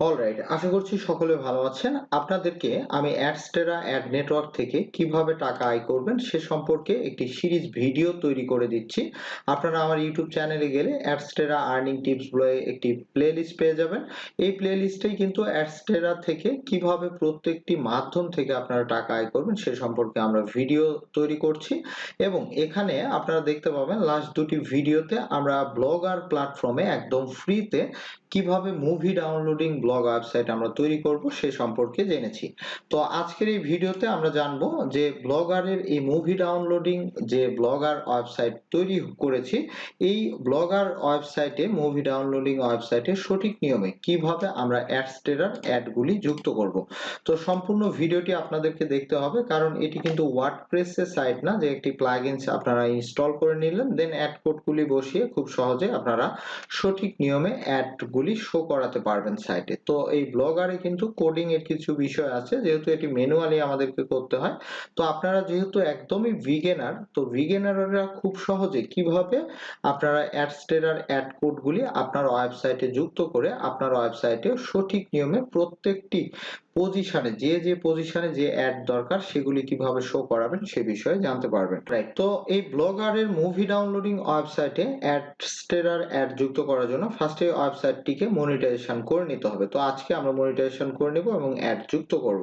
Alright আশা করছি সকলে ভালো আছেন। আপনাদেরকে আমি অ্যাডস্টেরা অ্যাড নেটওয়ার্ক থেকে কীভাবে টাকা আয় করবেন সে সম্পর্কে একটি সিরিজ ভিডিও তৈরি করে দিচ্ছি। আপনারা আমার ইউটিউব চ্যানেলে গেলে অ্যাডস্টেরা আর্নিং টিপস বলে একটি প্লেলিস্ট পেয়ে যাবেন। এই প্লেলিস্টেই কিন্তু অ্যাডস্টেরা থেকে কীভাবে প্রত্যেকটি মাধ্যম থেকে আপনারা টাকা আয় করবেন সে সম্পর্কে আমরা ভিডিও তৈরি করছি। এবং এখানে আপনারা দেখতে পাবেন লাস্ট দুটি ভিডিওতে আমরা ব্লগার প্ল্যাটফর্মে একদম ফ্রিতে কীভাবে মুভি ডাউনলোডিং ব্লগ ওয়েবসাইট আমরা তৈরি করব সে সম্পর্কে জেনেছি। তো আজকের এই ভিডিওতে আমরা জানব যে ব্লগারের এই মুভি ডাউনলোডিং যে ব্লগার ওয়েবসাইট তৈরি করেছি, এই ব্লগার ওয়েবসাইটে মুভি ডাউনলোডিং ওয়েবসাইটে সঠিক নিয়মে কীভাবে আমরা অ্যাডস্টেরার অ্যাডগুলি যুক্ত করব। তো সম্পূর্ণ ভিডিওটি আপনাদেরকে দেখতে হবে কারণ এটি কিন্তু ওয়ার্ডপ্রেসের সাইট না, যে একটি প্লাগইনস আপনারা ইনস্টল করে নিলেন দেন অ্যাড কোডগুলি বসিয়ে খুব সহজে আপনারা সঠিক নিয়মে অ্যাডগুলি শো করাতে পারবেন সাইটে তো এই ব্লগারে কিন্তু কোডিং এর কিছু বিষয় আছে, যেহেতু এটি ম্যানুয়ালি আমাদেরকে করতে হয়। তো আপনারা যেহেতু একদমই ভিগেনার তো ভিগেনাররা খুব সহজে কীভাবে আপনারা অ্যাডস্টেরার অ্যাড কোডগুলি আপনার ওয়েবসাইটে যুক্ত করে আপনার ওয়েবসাইটে সঠিক নিয়মে প্রত্যেকটি পজিশনে যে যে পজিশনে যে অ্যাড দরকার, সেগুলি কীভাবে শো করাবেন সে বিষয়ে জানতে পারবেন। রাইট তো এই ব্লগারের মুভি ডাউনলোডিং ওয়েবসাইটে অ্যাডস্টেরার অ্যাড যুক্ত করার জন্য ফার্স্টে ওয়েবসাইটটিকে মনিটাইজেশন করে নিতে হবে। তো আজকে আমরা মনিটাইজেশন করে নিব এবং অ্যাড যুক্ত করব।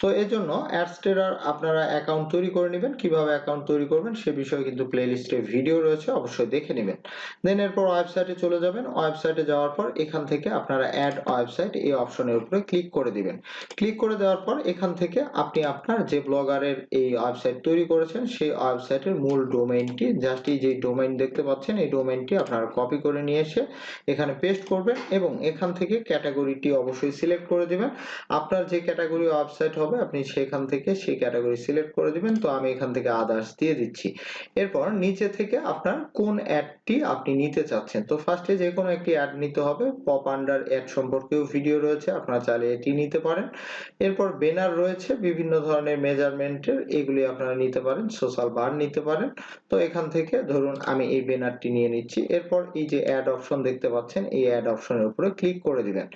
তো এর জন্য অ্যাডস্টেরার আপনারা অ্যাকাউন্ট তৈরি করে নেবেন। কীভাবে অ্যাকাউন্ট তৈরি করবেন সে বিষয়ে কিন্তু প্লেলিস্টে ভিডিও রয়েছে, অবশ্যই দেখে নেবেন। দেন এরপর ওয়েবসাইটে চলে যাবেন। ওয়েবসাইটে যাওয়ার পর এখান থেকে আপনারা অ্যাড ওয়েবসাইট এই অপশনের উপরে ক্লিক করে দিবেন। ক্লিক করে দেওয়ার পর এখান থেকে আপনি আপনার যে ব্লগারের এই ওয়েবসাইট তৈরি করেছেন, সেই ওয়েবসাইটের মূল ডোমেইনটি জাস্ট এই যে ডোমেইন দেখতে পাচ্ছেন, এই ডোমেইনটি আপনারা কপি করে নিয়ে এসে এখানে পেস্ট করবেন এবং এখান থেকে ক্যাটাগরিটি অবশ্যই সিলেক্ট করে দেবেন। আপনার যে ক্যাটাগরি ওয়েবসাইট হবে, আপনি সেখান থেকে সেই ক্যাটাগরি সিলেক্ট করে দিবেন। তো আমি এখান থেকে আদার্স দিয়ে দিচ্ছি। এরপর নিচে থেকে আপনার কোন অ্যাডটি আপনি নিতে চাচ্ছেন? তো ফার্স্টে যে কোনো একটি অ্যাড নিতে হবে। পপ আন্ডার অ্যাড সম্পর্কেও ভিডিও রয়েছে, আপনারা চাইলে এটি নিতে পারেন। এরপর ব্যানার রয়েছে বিভিন্ন ধরনের মেজারমেন্টের এগুলি আপনারা নিতে পারেন সোশ্যাল বার নিতে পারেন। তো এখান থেকে ধরুন আমি এই ব্যানারটি নিয়ে নিচ্ছি। এরপর এই যে অ্যাড অপশন দেখতে পাচ্ছেন, এই অ্যাড অপশনের উপরে ক্লিক করে দিবেন।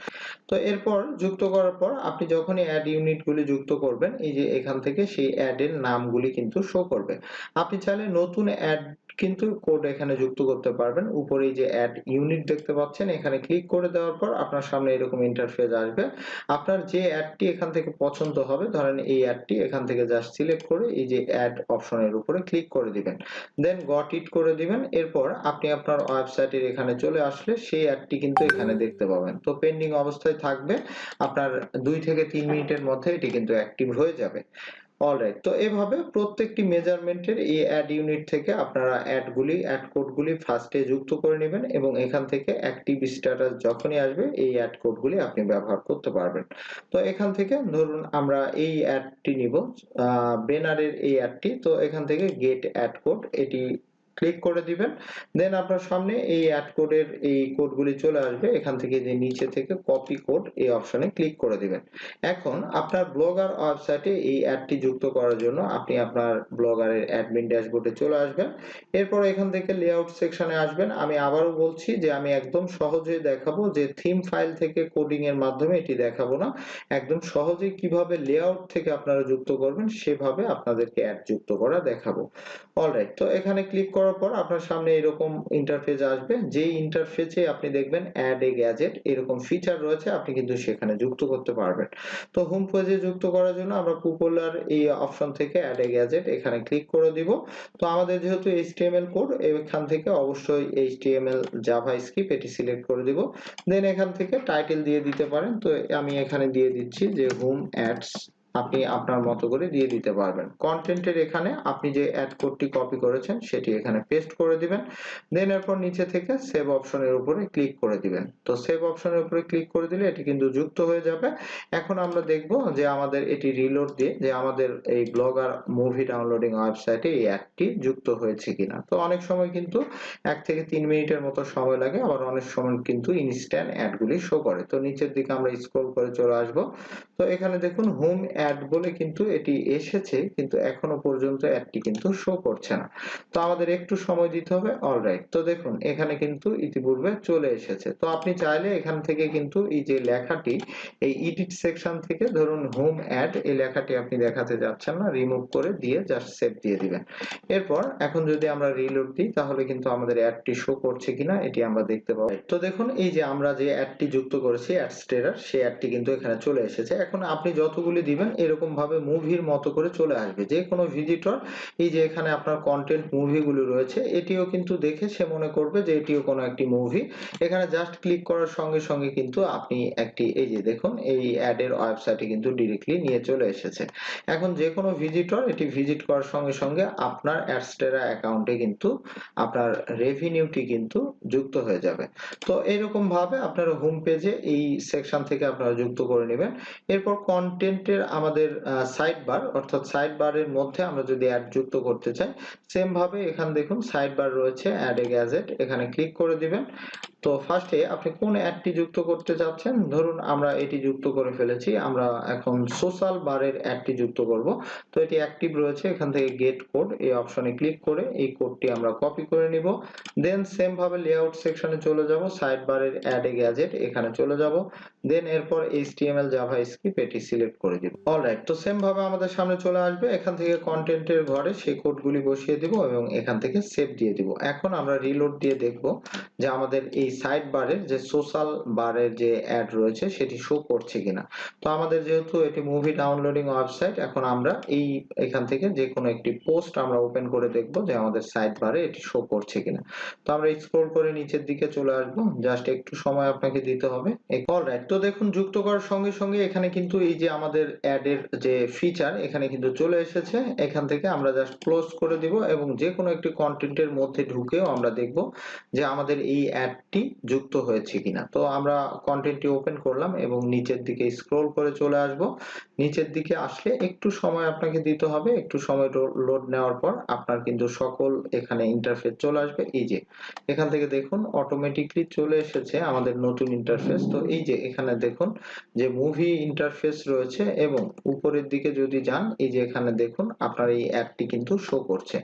তো এরপর যুক্ত করার পর আপনি যখনই অ্যাড ইউনিটগুলি যুক্ত করবেন, এই যে এখান থেকে সেই অ্যাডের নামগুলি কিন্তু শো করবে। আপনি চাইলে নতুন অ্যাড কিন্তু কোড এখানে যুক্ত করতে পারবেন। উপরে যে অ্যাড ইউনিট দেখতে পাচ্ছেন, এখানে ক্লিক করে দেওয়ার পর আপনার সামনে এরকম ইন্টারফেস আসবে। আপনার যে অ্যাডটি এখান থেকে পছন্দ হবে, ধরেন এই অ্যাডটি এখান থেকে জাস্ট সিলেক্ট করে এই যে অ্যাড অপশনের উপরে ক্লিক করে দিবেন। দেন গট ইট করে দিবেন। এরপর আপনি আপনার ওয়েবসাইটের এখানে চলে আসলে সেই অ্যাডটি কিন্তু এখানে দেখতে পাবেন। তো পেন্ডিং অবস্থায় থাকবে। আপনার দুই থেকে তিন মিনিটের মধ্যে এটি কিন্তু অ্যাক্টিভ হয়ে যাবে। অলরাইট তো এভাবে প্রত্যেকটি মেজারমেন্টের এই অ্যাড ইউনিট থেকে আপনারা অ্যাডগুলি অ্যাড কোডগুলি ফার্স্টে যুক্ত করে নেবেন এবং এখান থেকে অ্যাক্টিভ স্ট্যাটাস যখনই আসবে, এই অ্যাড কোডগুলি আপনি ব্যবহার করতে পারবেন। তো এখান থেকে ধরুন আমরা এই অ্যাডটি নিব ব্যানারের এই অ্যাডটি তো এখান থেকে গেট অ্যাড কোড এটি ক্লিক করে দিবেন। দেন আপনার সামনে এই অ্যাড কোডের এই কোডগুলি চলে আসবে। এখান থেকে যে নিচে থেকে কপি কোড এই অপশনে ক্লিক করে দিবেন। এখন আপনার ব্লগার ওয়েবসাইটে এই অ্যাডটি যুক্ত করার জন্য আপনি আপনার ব্লগারের অ্যাডমিন ড্যাশবোর্ডে চলে আসবেন। এরপর এখান থেকে লেআউট সেকশনে আসবেন। আমি আবারও বলছি যে আমি একদম সহজে দেখাবো যে থিম ফাইল থেকে কোডিং এর মাধ্যমে এটি দেখাবো না। একদম সহজেই কীভাবে লেআউট থেকে আপনারা যুক্ত করবেন সেভাবে আপনাদেরকে অ্যাড যুক্ত করা দেখাবো। অলরাইট তো এখানে ক্লিক করার পর আপনার সামনে এরকম ইন্টারফেস আসবে। যেই ইন্টারফেসে আপনি দেখবেন অ্যাড এ গ্যাজেট এরকম ফিচার রয়েছে, আপনি কিন্তু সেখানে যুক্ত করতে পারবেন। তো হোম পেজে যুক্ত করার জন্য আমরা পপুলার এই অপশন থেকে অ্যাড এ গ্যাজেট এখানে ক্লিক করে দিব। তো আমাদের যেহেতু এইচটিএমএল কোড এখান থেকে অবশ্যই এইচটিএমএল জাভা স্ক্রিপ্ট এটি সিলেক্ট করে দিব। দেন এখান থেকে টাইটেল দিয়ে দিতে পারেন। তো আমি এখানে দিয়ে দিচ্ছি যে হোম অ্যাডস আপনি আপনার মতো করে দিয়ে দিতে পারবেন। কন্টেন্টের এখানে আপনি যে অ্যাড কোডটি কপি করেছেন, সেটি এখানে পেস্ট করে দিবেন। দেন এরপর নিচে থেকে সেভ অপশনের উপরে ক্লিক করে দিবেন। তো সেভ অপশনের উপরে ক্লিক করে দিলে এটি কিন্তু যুক্ত হয়ে যাবে। এখন আমরা দেখব যে আমাদের এটি রিলোড দিয়ে যে আমাদের এই ব্লগার মুভি ডাউনলোডিং ওয়েবসাইটে এই অ্যাডটি যুক্ত হয়েছে কিনা। তো অনেক সময় কিন্তু এক থেকে তিন মিনিটের মতো সময় লাগে, আবার অনেক সময় কিন্তু ইনস্ট্যান্ট অ্যাডগুলি শো করে। তো নিচের দিকে আমরা স্ক্রল করে চলে আসব। তো এখানে দেখুন হোম অ্যাড বলে কিন্তু এটি এসেছে, কিন্তু এখনও পর্যন্ত অ্যাডটি কিন্তু শো করছে না। তো আমাদের একটু সময় দিতে হবে অলরাইট তো দেখুন, এখানে কিন্তু ইতিপূর্বে চলে এসেছে। তো আপনি চাইলে এখান থেকে কিন্তু এই যে লেখাটি, এই এডিট সেকশন থেকে ধরুন হোম অ্যাড এই লেখাটি আপনি দেখাতে যাচ্ছেন না রিমুভ করে দিয়ে জাস্ট সেভ দিয়ে দিবেন। এরপর এখন যদি আমরা রিলোড দিই, তাহলে কিন্তু আমাদের অ্যাডটি শো করছে কিনা, এটি আমরা দেখতে পাবো। তো দেখুন, এই যে আমরা যে অ্যাডটি যুক্ত করেছি অ্যাডস্টেরার সেই অ্যাডটি কিন্তু এখানে চলে এসেছে। এখন আপনি যতগুলি দিবেন এরকম ভাবে মুভির মতো করে চলে আসবে। যে কোনো ভিজিটর এই যে এখানে আপনার কন্টেন্ট মুভিগুলো রয়েছে, এটিও কিন্তু দেখে সে মনে করবে যে এটিও কোনো একটি মুভি এখানে জাস্ট ক্লিক করার সঙ্গে সঙ্গে কিন্তু আপনি একটি, এই যে দেখুন, এই অ্যাডের ওয়েবসাইটে কিন্তু ডিরেক্টলি নিয়ে চলে এসেছে। এখন যে কোনো ভিজিটর এটি ভিজিট করার সঙ্গে সঙ্গে আপনার অ্যাডস্টেরা অ্যাকাউন্টে কিন্তু আপনার রেভিনিউটি কিন্তু যুক্ত হয়ে যাবে। তো এরকম ভাবে আপনার হোম পেজে এই সেকশন থেকে আপনারা যুক্ত করে নেবেন। এরপর কন্টেন্টের আমাদের সাইড বার অর্থাৎ সাইড বারের মধ্যে আমরা যদি অ্যাড যুক্ত করতে চাই সেম ভাবে এখানে দেখুন সাইড বার রয়েছে অ্যাড এ গ্যাজেট এখানে ক্লিক করে দিবেন। তো ফার্স্টে আপনি কোন অ্যাডটি যুক্ত করতে চাচ্ছেন? ধরুন আমরা এটি যুক্ত করে ফেলেছি, আমরা এখন সোশ্যাল বারের অ্যাডটি যুক্ত করব। তো এটি অ্যাক্টিভ রয়েছে, এখান থেকে গেট কোড এই অপশনে ক্লিক করে এই কোডটি আমরা কপি করে নিব। দেন সেম ভাবে লেআউট সেকশনে চলে যাব সাইড বারের অ্যাড এ গ্যাজেট এখানে চলে যাব। দেন এরপর এইচটিএমএল জাভা স্ক্রিপ্ট এটি সিলেক্ট করে দিব। অলরাইট তো সেম ভাবে আমাদের সামনে চলে আসবে, এখান থেকে কন্টেন্টের ঘরে সেই কোডগুলি বসিয়ে দিব এবং এখান থেকে সেভ দিয়ে দিব। এখন আমরা রিলোড দিয়ে দেখব যে আমাদের এই সাইড বারের যে সোশ্যাল বারের যে অ্যাড রয়েছে, সেটি শো করছে কিনা। তো আমাদের যেহেতু এটি মুভি ডাউনলোডিং ওয়েবসাইট এখন আমরা এই, এখান থেকে যে কোনো একটি পোস্ট আমরা ওপেন করে দেখব যে আমাদের সাইড বারে এটি শো করছে কিনা। তো আমরা স্ক্রল করে নিচের দিকে চলে আসব। জাস্ট একটু সময় আপনাকে দিতে হবে। অলরাইট তো দেখুন, যুক্ত করার সঙ্গে সঙ্গে এখানে কিন্তু এই যে আমাদের অ্যাড এর যে ফিচার এখানে কিন্তু চলে এসেছে। এখান থেকে আমরা জাস্ট ক্লোজ করে দিব এবং যে কোনো একটি কন্টেন্টের মধ্যে ঢুকেও আমরা দেখব যে আমাদের এই অ্যাডটি যুক্ত হয়েছে কিনা। তো আমরা কন্টেন্টটি ওপেন করলাম এবং নিচের দিকে স্ক্রল করে চলে আসব। নিচের দিকে আসলে একটু সময় আপনাকে দিতে হবে। একটু সময় লোড নেওয়ার পর আপনার কিন্তু সকল এখানে ইন্টারফেস চলে আসবে। এই যে, এখান থেকে দেখুন অটোমেটিকলি চলে এসেছে আমাদের নতুন ইন্টারফেস তো এই যে, এখানে দেখুন যে মুভি ইন্টারফেস রয়েছে এবং উপরের দিকে যদি যান, এই যে এখানে দেখুন আপনার এই অ্যাডটি কিন্তু শো করছে।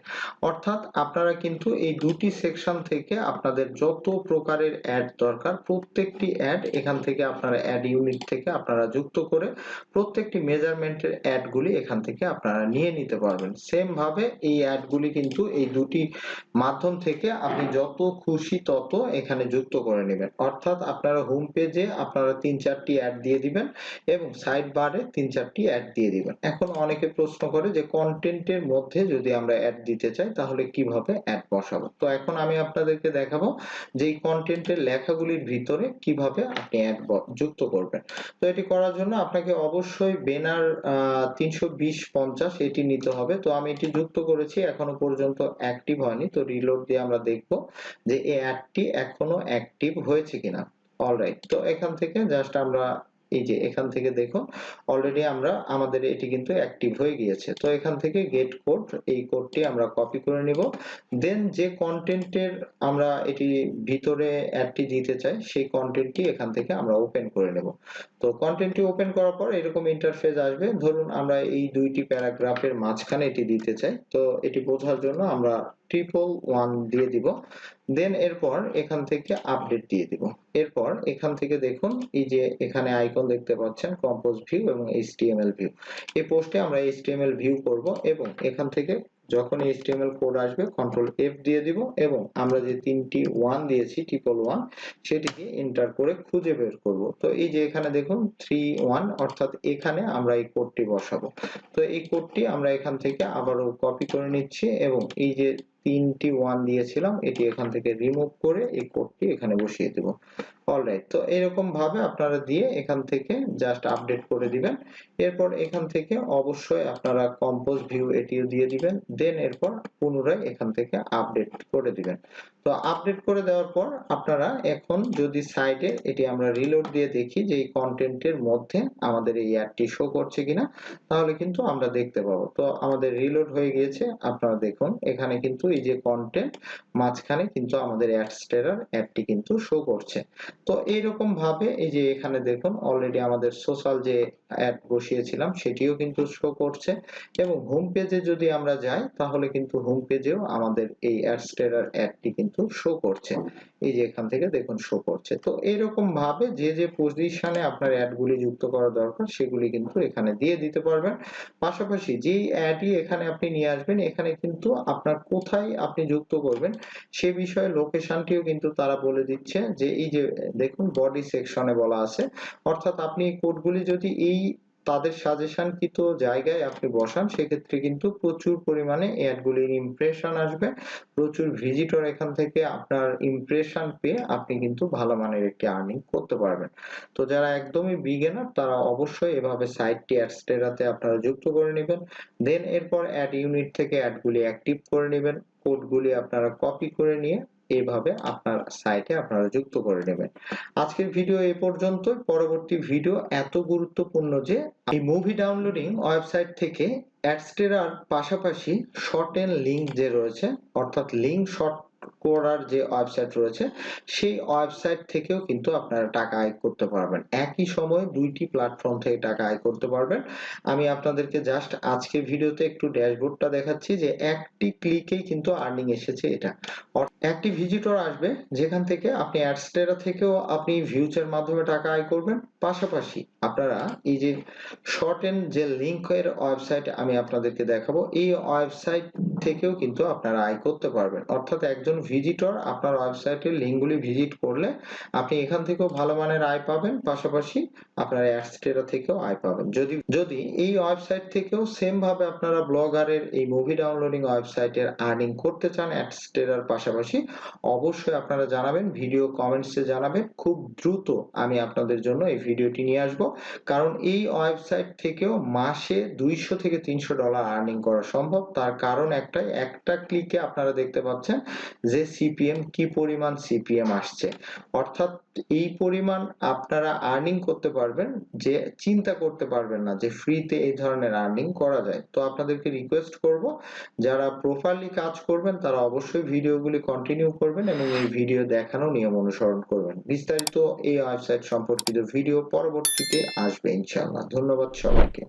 অর্থাৎ আপনারা কিন্তু এই দুটি সেকশন থেকে আপনাদের যত প্রকারের অ্যাড দরকার। প্রত্যেকটি অ্যাড এখান থেকে আপনারা অ্যাড ইউনিট থেকে আপনারা যুক্ত করে প্রত্যেকটি মেজারমেন্টের অ্যাডগুলি এখান থেকে আপনারা নিয়ে নিতে পারবেন। সেম ভাবে এই অ্যাডগুলি কিন্তু এই দুটি মাধ্যম থেকে আপনি যত খুশি তত এখানে যুক্ত করে নেবেন। অর্থাৎ আপনারা হোম পেজে আপনারা তিন চারটি অ্যাড দিয়ে দিবেন এবং সাইড বারে তিন চারটি অ্যাড দিয়ে দিবেন। এখন অনেকে প্রশ্ন করে যে কন্টেন্টের মধ্যে যদি আমরা অ্যাড দিতে চাই তাহলে কীভাবে অ্যাড বসাবো? তো এখন আমি আপনাদেরকে দেখাবো যে এই কন্টেন্টের লেখাগুলির ভিতরে কীভাবে আপনি অ্যাড যুক্ত করবেন। তো এটি করার জন্য আপনাকে অবশ্যই বেনার তিনশো বিশ পঞ্চাশ এটি নিতে হবে। তো আমি এটি যুক্ত করেছি, এখনও পর্যন্ত অ্যাক্টিভ হয়নি। তো রিলোড দিয়ে আমরা দেখব যে এই অ্যাডটি এখনও অ্যাক্টিভ হয়েছে কিনা। অলরাইট তো এখান থেকে জাস্ট আমরা এই যে এখান থেকে দেখো অলরেডি আমরা, আমাদের এটি কিন্তু অ্যাক্টিভ হয়ে গিয়েছে। তো এখান থেকে গেট কোড এই কোডটি আমরা কপি করে নিব। দেন যে কন্টেন্টের আমরা এটি ভিতরে অ্যাডটি দিতে চাই, সেই কন্টেন্টটি এখান থেকে আমরা ওপেন করে নেব। তো কন্টেন্টটি ওপেন করার পর এরকম ইন্টারফেস আসবে। ধরুন আমরা এই দুইটি প্যারাগ্রাফের মাঝখানে এটি দিতে চাই। তো এটি বোঝার জন্য আমরা ট্রিপল ওয়ান দিয়ে দিব। দেন এরপর এখান থেকে আপডেট দিয়ে দিব। এরপর এখান থেকে দেখুন এই যে এখানে আইকন দেখতে পাচ্ছেন কম্পোজ ভিউ এবং এইচটিএমএল ভিউ এই পোস্টে আমরা এইচটিএমএল ভিউ করব এবং এখান থেকে যখন এইচটিএমএল কোড আসবে কন্ট্রোল এফ দিয়ে দিব এবং আমরা যে তিনটি ওয়ান দিয়েছি ট্রিপল ওয়ান সেটিকে এন্টার করে খুঁজে বের করব। তো এই যে এখানে দেখুন থ্রি ওয়ান অর্থাৎ এখানে আমরা এই কোডটি বসাবো। তো এই কোডটি আমরা এখান থেকে আবারও কপি করে নিচ্ছি এবং এই যে তিনটি ওয়ান দিয়েছিলাম, এটি এখান থেকে রিমুভ করে এই কোডটি এখানে বসিয়ে দেব। অলরাইট তো এরকম ভাবে আপনারা দিয়ে এখান থেকে জাস্ট আপডেট করে দিবেন। এরপর এখান থেকে অবশ্যই আপনারা কম্পোজ ভিউ এটিও দিয়ে দিবেন। দেন এরপর পুনরায় এখান থেকে আপডেট করে দিবেন। তো আপডেট করে দেওয়ার পর আপনারা এখন যদি সাইডে এটি আমরা রিলোড দিয়ে দেখি যে এই কন্টেন্টের মধ্যে আমাদের এই অ্যাডটি শো করছে কিনা, তাহলে কিন্তু আমরা দেখতে পাবো। তো আমাদের রিলোড হয়ে গিয়েছে, আপনারা দেখুন, এখানে কিন্তু এই যে কন্টেন্ট মাঝখানে কিন্তু আমাদের অ্যাডস্টেরার অ্যাডটি কিন্তু শো করছে। তো এইরকম ভাবে এই যে এখানে দেখুন অলরেডি আমাদের সোশ্যাল যে অ্যাড বসিয়েছিলাম, সেটিও কিন্তু শো করছে। এবং হোম পেজে যদি আমরা যাই, তাহলে কিন্তু হোম পেজেও আমাদের এই অ্যাডস্টেরার অ্যাডটি কিন্তু শো করছে। এই যে এখান থেকে দেখুন শো করছে। তো এরকম ভাবে যে যে পজিশনে আপনার অ্যাডগুলি যুক্ত করা দরকার, সেগুলি কিন্তু এখানে দিয়ে দিতে পারবেন। পাশাপাশি যেই অ্যাডই এখানে আপনি নিয়ে আসবেন, এখানে কিন্তু আপনার কোথায় আপনি যুক্ত করবেন, সে বিষয়ে লোকেশনটিও কিন্তু তারা বলে দিচ্ছে যে, এই যে দেখুন বডি সেকশনে বলা আছে। অর্থাৎ আপনি এই কোডগুলি যদি এই তাদের সাজেশনকৃত জায়গায় আপনি বসান, সেক্ষেত্রে কিন্তু প্রচুর পরিমাণে অ্যাডগুলির ইমপ্রেশন আসবে। প্রচুর ভিজিটর এখান থেকে আপনার ইমপ্রেশন পেয়ে আপনি কিন্তু ভালো মানের একটি আর্নিং করতে পারবেন। তো যারা একদমই বিগিনার তারা অবশ্যই এভাবে সাইটটি অ্যাডস্টেরাতে আপনারা যুক্ত করে নেবেন। দেন এরপর অ্যাড ইউনিট থেকে অ্যাডগুলি অ্যাক্টিভ করে নেবেন। কোডগুলি আপনারা কপি করে নিয়ে এইভাবে আপনার সাইটে আপনারা যুক্ত করে নেবেন। আজকের ভিডিও এ পর্যন্ত পরবর্তী ভিডিও এত গুরুত্বপূর্ণ যে, এই মুভি ডাউনলোডিং ওয়েবসাইট থেকে অ্যাডস্টেরার পাশাপাশি শর্ট এন্ড লিঙ্ক যে রয়েছে, অর্থাৎ লিঙ্ক শর্ট করার যে ওয়েবসাইট রয়েছে, সেই ওয়েবসাইট থেকেও কিন্তু আপনারা টাকা আয় করতে পারবেন। একই সময়ে দুইটি প্ল্যাটফর্ম থেকে টাকা আয় করতে পারবেন। আমি আপনাদেরকে জাস্ট আজকে ভিডিওতে একটু ড্যাশবোর্ডটা দেখাচ্ছি যে একটি ক্লিকেই কিন্তু আর্নিং এসেছে এটা। একটি ভিজিটর আসবে, যেখান থেকে আপনি অ্যাডস্টেরা থেকেও আপনি ভিউচের মাধ্যমে টাকা আয় করবেন। পাশাপাশি আপনারা এই যে শর্ট এন্ড যে লিঙ্কের ওয়েবসাইট আমি আপনাদেরকে দেখাবো, এই ওয়েবসাইট থেকেও কিন্তু আপনারা আয় করতে পারবেন। অর্থাৎ একজন ভিজিটর আপনার ওয়েবসাইটের লিঙ্কগুলি ভিজিট করলে আপনি এখান থেকেও ভালো মানের আয় পাবেন। পাশাপাশি আপনারা অ্যাডস্টেরা থেকেও আয় পাবেন। যদি যদি এই ওয়েবসাইট থেকেও সেম ভাবে আপনারা ব্লগারের এই মুভি ডাউনলোডিং ওয়েবসাইটের আর্নিং করতে চান অ্যাডস্টেরার পাশাপাশি অবশ্যই আপনারা জানাবেন ভিডিও কমেন্টসে জানাবেন। খুব দ্রুত আমি আপনাদের জন্য এই ভিডিওটি নিয়ে আসব। কারণ এই ওয়েবসাইট থেকেও মাসে দুইশো থেকে তিনশো ডলার আর্নিং করা সম্ভব। তার কারণ একটাই, একটা ক্লিকে আপনারা দেখতে পাচ্ছেন যে সিপিএম কি পরিমাণ সিপিএম আসছে? অর্থাৎ এই পরিমাণ আপনারা আর্নিং করতে পারবেন, যে চিন্তা করতে পারবেন না যে ফ্রিতে এই ধরনের আর্নিং করা যায়। তো আপনাদেরকে রিকোয়েস্ট করব, যারা প্রপারলি কাজ করবেন, তারা অবশ্যই ভিডিওগুলি কন্টিনিউ করবেন এবং এই ভিডিও দেখানো নিয়ম অনুসরণ করবেন। বিস্তারিত এই ওয়েবসাইট সম্পর্কিত ভিডিও পরবর্তীতে আসবে, ইনশাআল্লাহ। ধন্যবাদ সবাইকে।